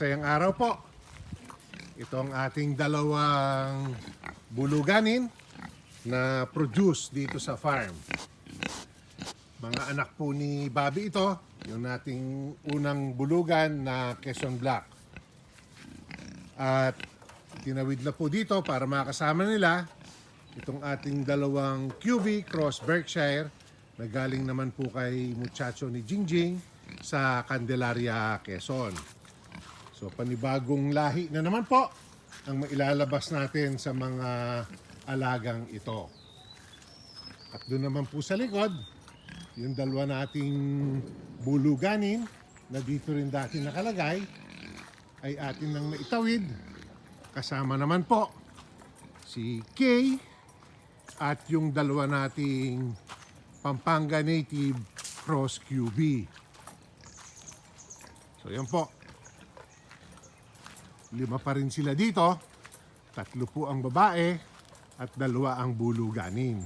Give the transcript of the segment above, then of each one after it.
Masayang araw po. Ito ang ating dalawang buluganin na produce dito sa farm. Mga anak po ni Bobby ito, yung nating unang bulugan na Quezon Black. At tinawid na po dito para makasama nila itong ating dalawang QV Cross Berkshire na galing naman po kay muchacho ni Jingjing sa Candelaria, Quezon. So panibagong lahi na naman po ang mailalabas natin sa mga alagang ito. At doon naman po sa likod, yung dalawa nating buluganin na dito rin dati nakalagay ay atin nang maitawid. Kasama naman po si Kay at yung dalawa nating Pampanga Native Cross QB. So yan po. Lima pa rin sila dito. Tatlo po ang babae at dalawa ang buluganin.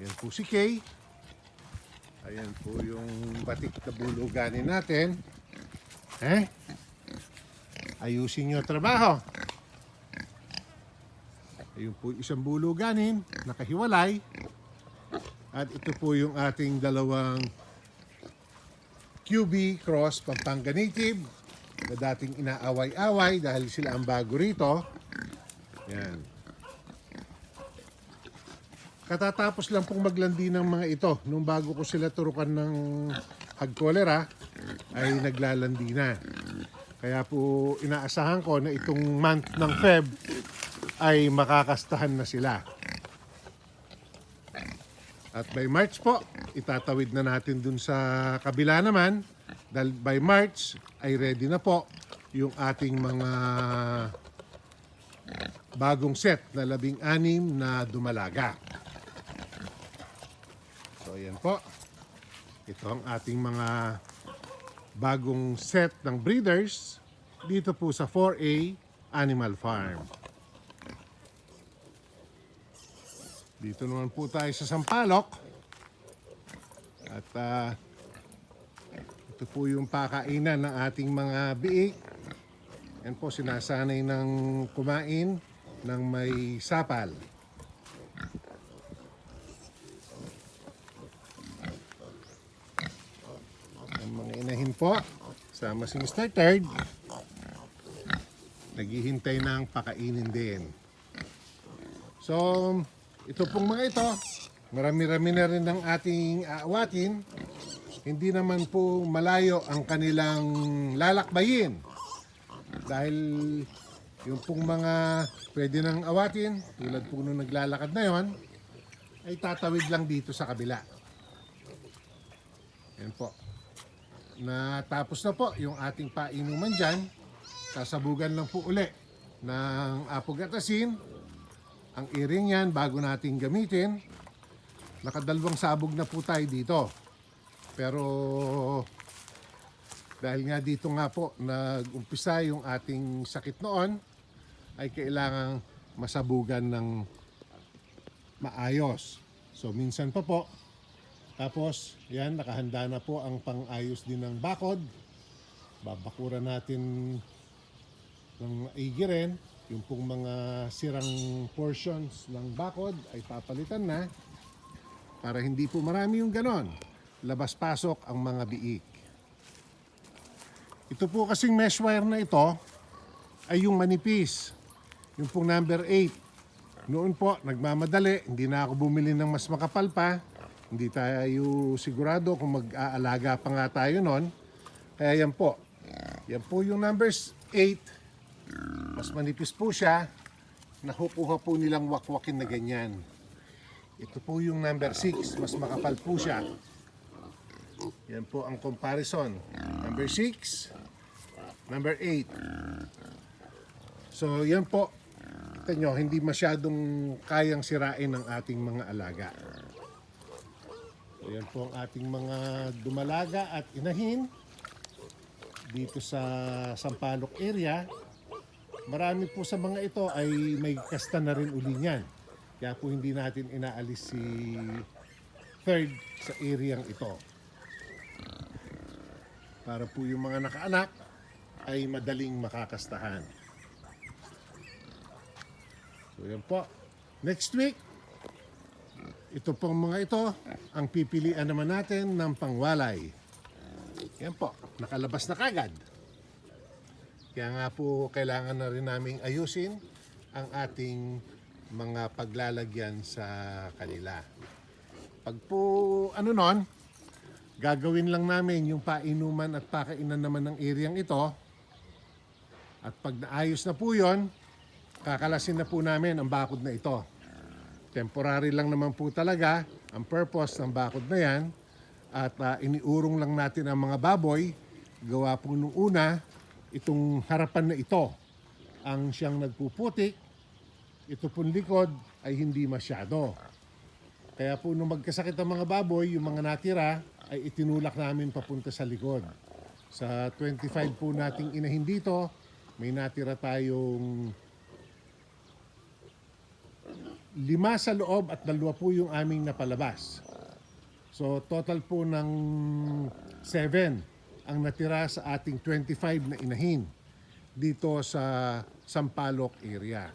Ayan po si Kay. Ayan po yung batik na buluganin natin. Eh? Ayusin nyo trabaho. Ayun po isang buluganin, nakahiwalay. At ito po yung ating dalawang QB Cross Pampanga Native na dating inaaway-away dahil sila ang bago rito. Yan. Katatapos lang pong maglandi ng mga ito. Nung bago ko sila turukan ng hag cholera, ay naglalandi na. Kaya po inaasahan ko na itong month ng Feb ay makakastahan na sila. At by March po, itatawid na natin dun sa kabila naman. Dahil by March ay ready na po yung ating mga bagong set na labing anim na dumalaga. So yan po. Ito ang ating mga bagong set ng breeders dito po sa 4A Animal Farm. Dito naman po tayo sa Sampalok. At ah, ito po yung pakainan ng ating mga biik. Yan po sinasanay ng kumain ng may sapal. Ang mga inahin po, sama si Mr. Third, naghihintay ng pakainin din. So, ito pong mga ito, marami-rami na rin ng ating aawatin. Hindi naman po malayo ang kanilang lalakbayin. Dahil yung pong mga pwede nang awatin, tulad po nung naglalakad na yon, ay tatawid lang dito sa kabila. Yan po. Natapos na po yung ating painuman dyan. Sasabugan lang po uli ng apog at. Ang iring yan bago natin gamitin. Nakadalawang sabog na po tayo dito. Pero dahil nga dito nga po nag-umpisa yung ating sakit noon, ay kailangang masabugan ng maayos. So minsan pa po, tapos yan, nakahanda na po ang pang-ayos din ng bakod. Babakuran natin ng maigi rin. Yung pong mga sirang portions ng bakod ay papalitan na para hindi po marami yung ganon. Labas-pasok ang mga biik. Ito po kasing mesh wire na ito ay yung manipis. Yung pong number 8. Noon po, nagmamadali, hindi na ako bumili ng mas makapal pa. Hindi tayo sigurado kung mag-aalaga pa nga tayo noon. Kaya yan po. Yan po yung numbers 8. Mas manipis po siya. Nakukuha po nilang wakwakin na ganyan. Ito po yung number 6. Mas makapal po siya. Yan po ang comparison. Number 6. Number 8. So yan po. Kita nyo, hindi masyadong kayang sirain ng ating mga alaga. So yan po ang ating mga dumalaga at inahin dito sa Sampaloc area. Marami po sa mga ito ay may kasta na rin uli niyan. Kaya po hindi natin inaalis si third sa area ito. Para po yung mga nakaanak ay madaling makakastahan. So yan po. Next week, ito pong mga ito ang pipilian naman natin ng pangwalay. Yan po, nakalabas na kagad. Kaya nga po kailangan na rin naming ayusin ang ating mga paglalagyan sa kanila. Pag po ano nun, gagawin lang namin yung painuman at pakainan naman ng areang ito. At pag naayos na po yon, kakalasin na po namin ang bakod na ito. Temporary lang naman po talaga ang purpose ng bakod na yan. At ah, iniurong lang natin ang mga baboy. Gawa po nung una, itong harapan na ito ang siyang nagpuputik. Ito pong likod ay hindi masyado. Kaya po nung magkasakit ang mga baboy, yung mga natira ay itinulak namin papunta sa likod. Sa 25 po nating inahin dito, may natira tayong lima sa loob at dalawa po yung aming napalabas. So total po ng 7 ang natira sa ating 25 na inahin dito sa Sampaloc area.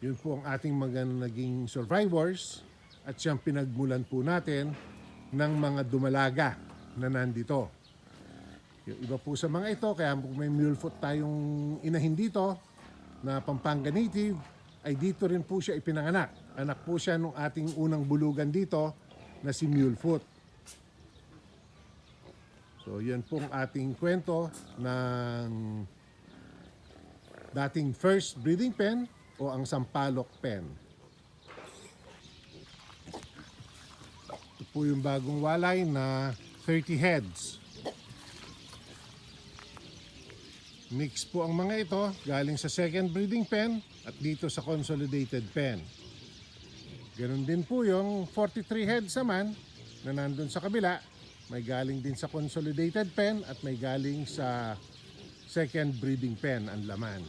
Yun po ang ating mga naging survivors at siyang pinagmulan po natin ng mga dumalaga na nandito. Yung iba po sa mga ito, kaya kung may mulefoot tayong inahin dito na Pampanga native, ay dito rin po siya ipinanganak. Anak po siya nung ating unang bulugan dito na si Mulefoot. So yan po ang ating kwento ng dating first breeding pen o ang Sampalok pen. Po yung bagong walay na 30 heads. Mix po ang mga ito galing sa second breeding pen at dito sa consolidated pen. Ganon din po yung 43 heads naman na nandun sa kabila. May galing din sa consolidated pen at may galing sa second breeding pen ang laman.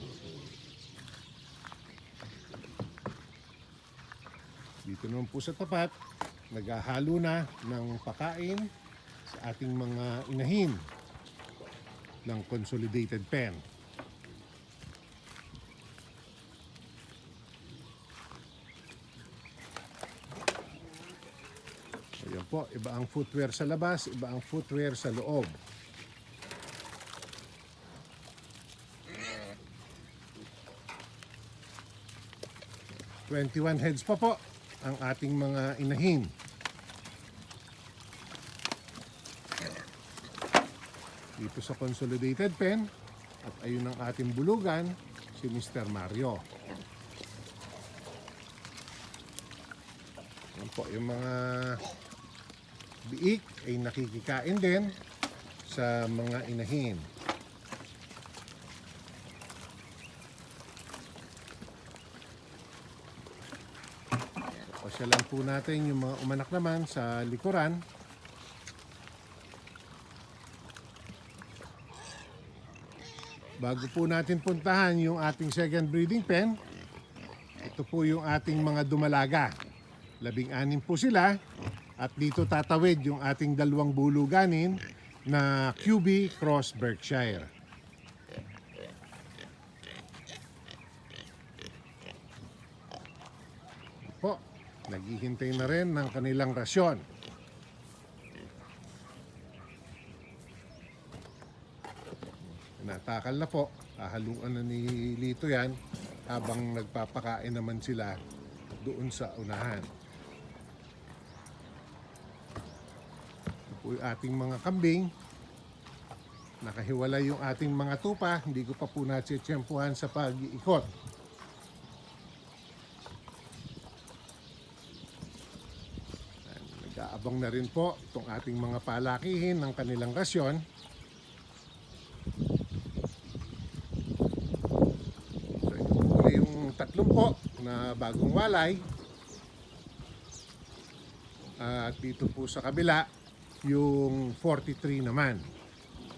Dito naman po sa tapat, naghahalo na ng pakain sa ating mga inahin ng consolidated pen. Ayan po, iba ang footwear sa labas, iba ang footwear sa loob. Twenty-one heads pa po ang ating mga inahin. dito sa Consolidated Pen at ayun ang ating bulugan si Mr. Mario. Yan po, yung mga biik ay nakikikain din sa mga inahin. Pasyalan po natin yung mga umanak naman sa likuran. Bago po natin puntahan yung ating second breeding pen, ito po yung ating mga dumalaga. Labing anim po sila at dito tatawid yung ating dalawang buluganin na QB Cross Berkshire. Po, naghihintay na rin ng kanilang rasyon. Natakal na po. Hahaluan na ni Lito yan habang nagpapakain naman sila doon sa unahan. Ito po yung ating mga kambing. Nakahiwalay yung ating mga tupa. Hindi ko pa po natsitsyempuhan sa pag-iikot. Nag-aabang na rin po itong ating mga palakihin ng kanilang rasyon. So, ito yung tatlong po na bagong walay. At dito po sa kabila, yung 43 naman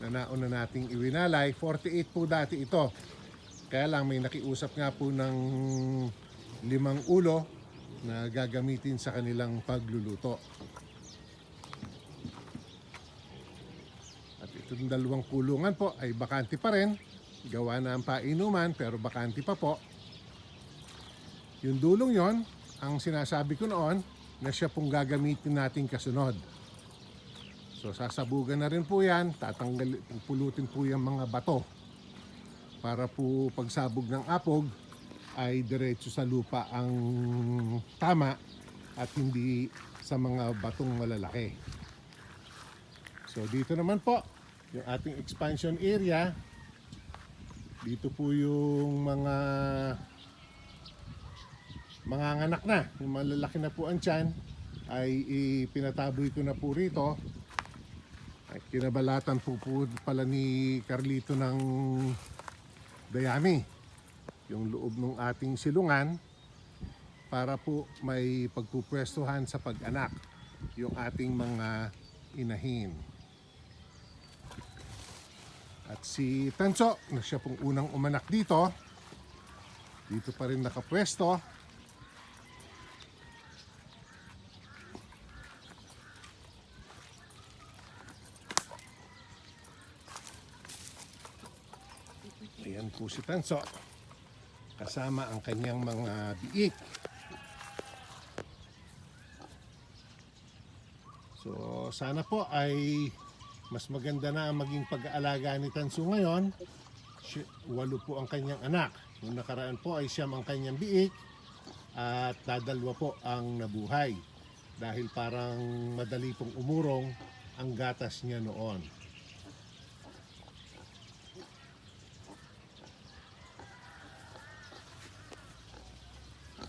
na nauna nating iwinalay. 48 po dati ito. Kaya lang may nakiusap nga po ng limang ulo na gagamitin sa kanilang pagluluto. At ito Yung dalawang kulungan po ay bakante pa rin. Gawa na ang painuman pero bakante pa po. Yung dulong yon, ang sinasabi ko noon na siya pong gagamitin natin kasunod. So sasabugan na rin po yan, tatanggal, pupulutin po yung mga bato para po pagsabog ng apog ay diretso sa lupa ang tama at hindi sa mga batong malalaki. So dito naman po, yung ating expansion area, dito po yung mga mga anak na, yung malalaki na po ang tiyan, ay ipinataboy ko na po rito. Ay, kinabalatan po po pala ni Carlito ng dayami yung loob ng ating silungan para po may pagpupwestuhan sa pag-anak yung ating mga inahin. At si Tanso, na siya pong unang umanak dito, dito pa rin nakapwesto. Ayan po si Tanso. Kasama ang kanyang mga biik. So, sana po ay mas maganda na ang maging pag-aalaga ni Tanso ngayon. Walo po ang kanyang anak. Nung nakaraan po ay siyam ang kanyang biik at dadalwa po ang nabuhay. Dahil parang madali pong umurong ang gatas niya noon.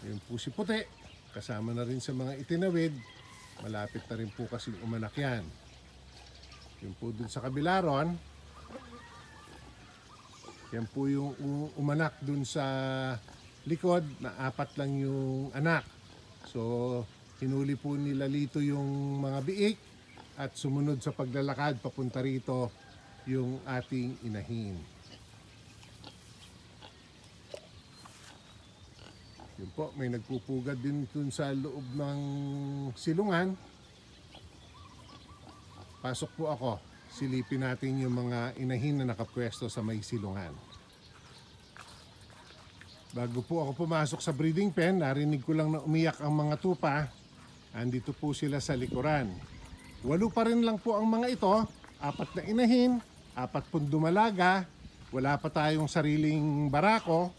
Yun po si Puti. Kasama na rin sa mga itinawid. Malapit na rin po kasi umanak yan. Yun po dun sa kabila ron. Yan po yung umanak dun sa likod na apat lang yung anak. So, hinuli po nila Lito yung mga biik at sumunod sa paglalakad papunta rito yung ating inahin. Yun po, may nagpupugad din dun sa loob ng silungan. Pasok po ako. Silipin natin yung mga inahin na nakapwesto sa may silungan. Bago po ako pumasok sa breeding pen, narinig ko lang na umiyak ang mga tupa. Andito po sila sa likuran. Walo pa rin lang po ang mga ito. Apat na inahin, apat pong dumalaga. Wala pa tayong sariling barako.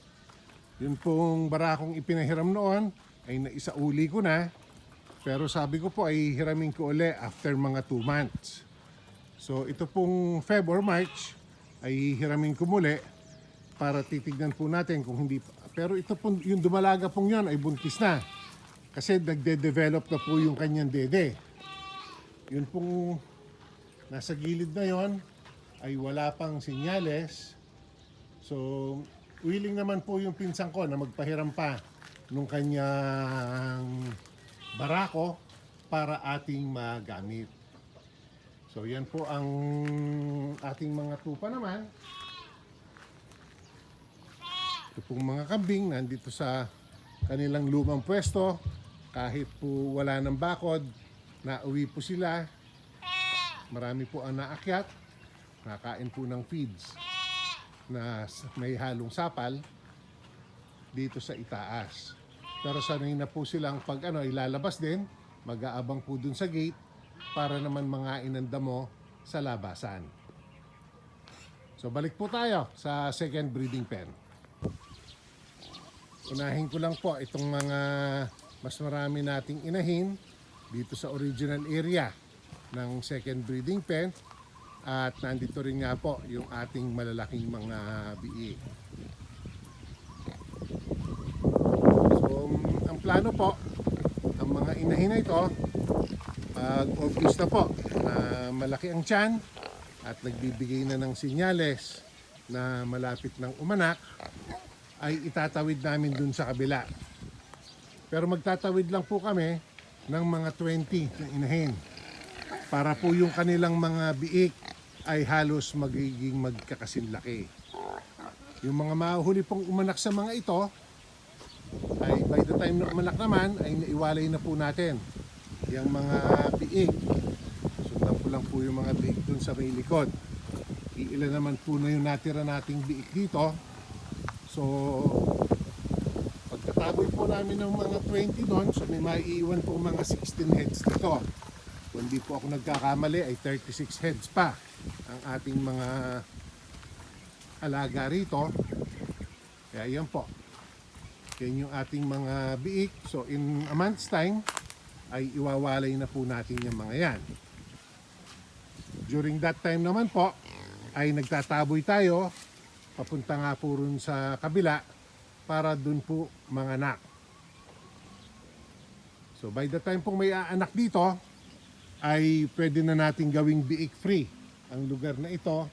Yun pong barakong ipinahiram noon ay naisauli ko na. Pero sabi ko po ay hiramin ko uli after mga 2 months. So ito pong Feb or March ay hiramin ko muli para titignan po natin kung hindi pero ito pong yung dumalaga pong yun ay buntis na kasi nagde-develop na po yung kanyang dede. Yun pong nasa gilid na yon ay wala pang sinyales. So willing naman po yung pinsan ko na magpahiram pa nung kanyang barako para ating magamit. So yan po ang ating mga tupa naman. Ito pong mga kambing nandito sa kanilang lumang pwesto. Kahit po wala ng bakod, nauwi po sila. Marami po ang naakyat. Nakain po ng feeds na may halong sapal dito sa itaas. Pero sanay na po silang pag ano, ilalabas din, mag-aabang po dun sa gate para naman mga inanda mo sa labasan. So balik po tayo sa second breeding pen. Unahin ko lang po itong mga mas marami nating inahin dito sa original area ng second breeding pen at nandito rin nga po yung ating malalaking mga biik. So, mm, ang plano po, ang mga inahin na ito, pag August na po, na malaki ang tiyan at nagbibigay na ng sinyales na malapit ng umanak, ay itatawid namin dun sa kabila. Pero magtatawid lang po kami ng mga 20 na inahin para po yung kanilang mga biik ay halos magiging magkakasinlaki. Yung mga mahuli pong umanak sa mga ito, ay by the time na umanak naman, ay naiwalay na po natin yung mga biik. Sundan ko lang po yung mga biik dun sa may likod. ilan naman po na yung natira nating biik dito. So, pagkataboy po namin ng mga 20 doon, so may maiiwan po mga 16 heads dito. Kung hindi po ako nagkakamali ay 36 heads pa ang ating mga alaga rito. Kaya yan po. Yan yung ating mga biik. So in a month's time ay iwawalay na po natin yung mga yan. During that time naman po ay nagtataboy tayo papunta nga po rin sa kabila para dun po mga anak. So by the time pong may aanak dito ay pwede na natin gawing biik free ang lugar na ito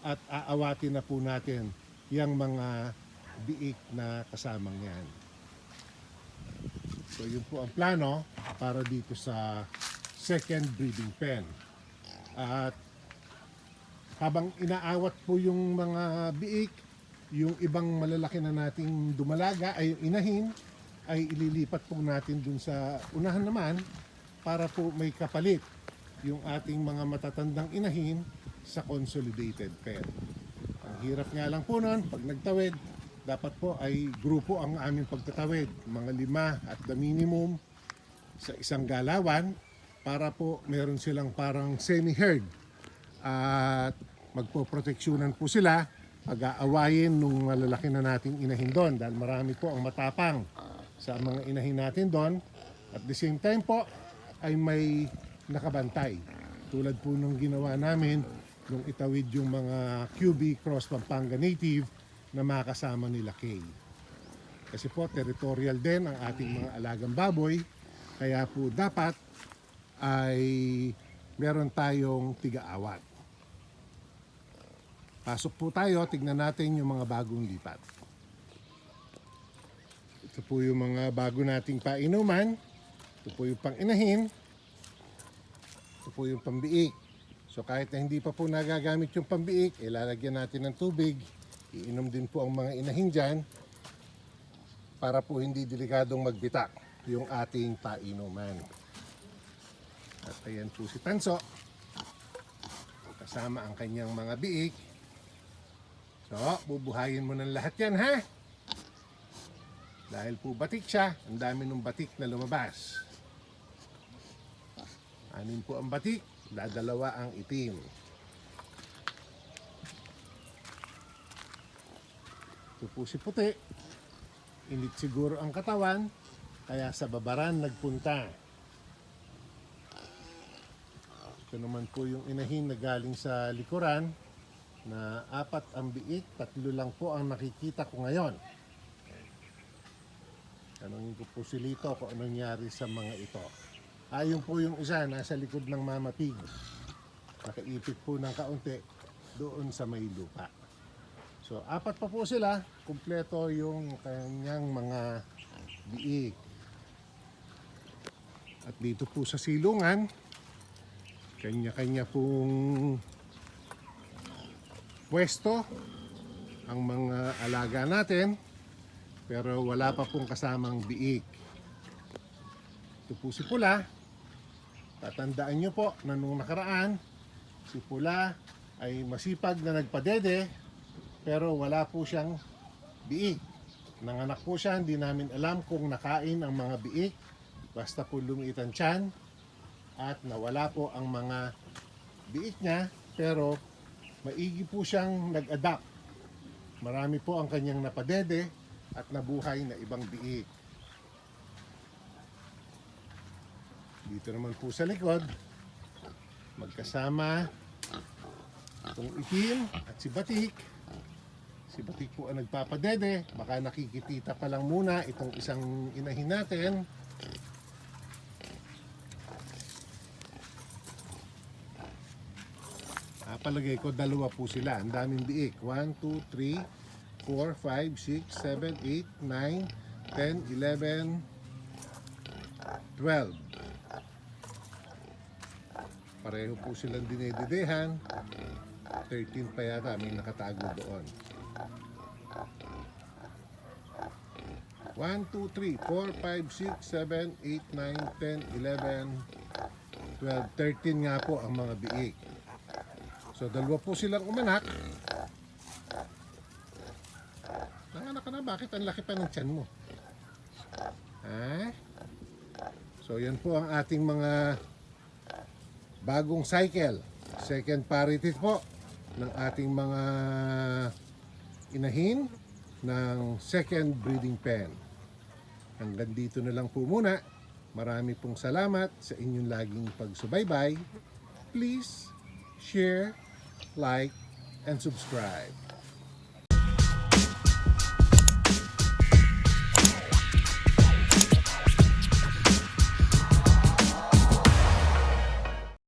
at aawatin na po natin yung mga biik na kasamang yan. So yun po ang plano para dito sa second breeding pen. At habang inaawat po yung mga biik, yung ibang malalaki na nating dumalaga ay inahin ay ililipat po natin dun sa unahan naman para po may kapalit yung ating mga matatandang inahin sa consolidated pen. Ang hirap nga lang po nun, pag nagtawid, dapat po ay grupo ang aming pagtatawid, mga lima at the minimum sa isang galawan para po meron silang parang semi-herd. At magpoproteksyonan po sila pag-aawayin nung malalaki na nating inahin doon dahil marami po ang matapang sa mga inahin natin doon. At the same time po ay may nakabantay. Tulad po nung ginawa namin nung itawid yung mga QB Cross Pampanga Native na makasama nila Kay. Kasi po territorial din ang ating mga alagang baboy kaya po dapat ay meron tayong tiga-awat. Pasok po tayo, tignan natin yung mga bagong lipat. Ito po yung mga bago nating painuman. Ito po yung pang-inahin. Ito po yung pambiik. So kahit na hindi pa po nagagamit yung pambiik, ilalagyan natin ng tubig. Iinom din po ang mga inahin dyan para po hindi delikadong magbitak yung ating painuman. At ayan po si Tanso. Kasama ang kanyang mga biik. So, bubuhayin mo ng lahat yan, ha? Dahil po batik siya, ang dami ng batik na lumabas. Anin po ang batik, dadalawa ang itim. Ito po si puti. Init siguro ang katawan, kaya sa babaran nagpunta. Ito naman po yung inahin na galing sa likuran na apat ang biik, tatlo lang po ang nakikita ko ngayon. Tanungin ko po si Lito kung anong nangyari sa mga ito. Ayun po yung isa, nasa likod ng Mama Pig. Nakaipit po ng kaunti doon sa may lupa. So, apat pa po sila. Kumpleto yung kanyang mga biik. At dito po sa silungan, kanya-kanya pong pwesto ang mga alaga natin pero wala pa pong kasamang biik. Ito po si Pula. Tatandaan nyo po na nung nakaraan, si Pula ay masipag na nagpadede pero wala po siyang biik. Nanganak po siya, hindi namin alam kung nakain ang mga biik. Basta po lumiit ang tiyan at nawala po ang mga biik niya pero maigi po siyang nag-adapt. Marami po ang kanyang napadede at nabuhay na ibang biik. Dito naman po sa likod, magkasama itong itim at si Batik. Si Batik po ang nagpapadede. Baka nakikitita pa lang muna itong isang inahin natin. Ah, palagay ko dalawa po sila. Ang daming biik. 1, 2, 3, 4, 5, 6, 7, 8, 9, 10, 11, 12. Pareho po silang dinededehan. 13 pa yata may nakatago doon. 1, 2, 3, 4, 5, 6, 7, 8, 9, 10, 11, 12, 13 nga po ang mga biik. So, dalawa po silang umanak. Nanganak ka na, bakit ang laki pa ng tiyan mo? Ha? So, yan po ang ating mga bagong cycle. Second parity po ng ating mga inahin ng second breeding pen. Hanggang dito na lang po muna. Marami pong salamat sa inyong laging pagsubaybay. Please share, like, and subscribe.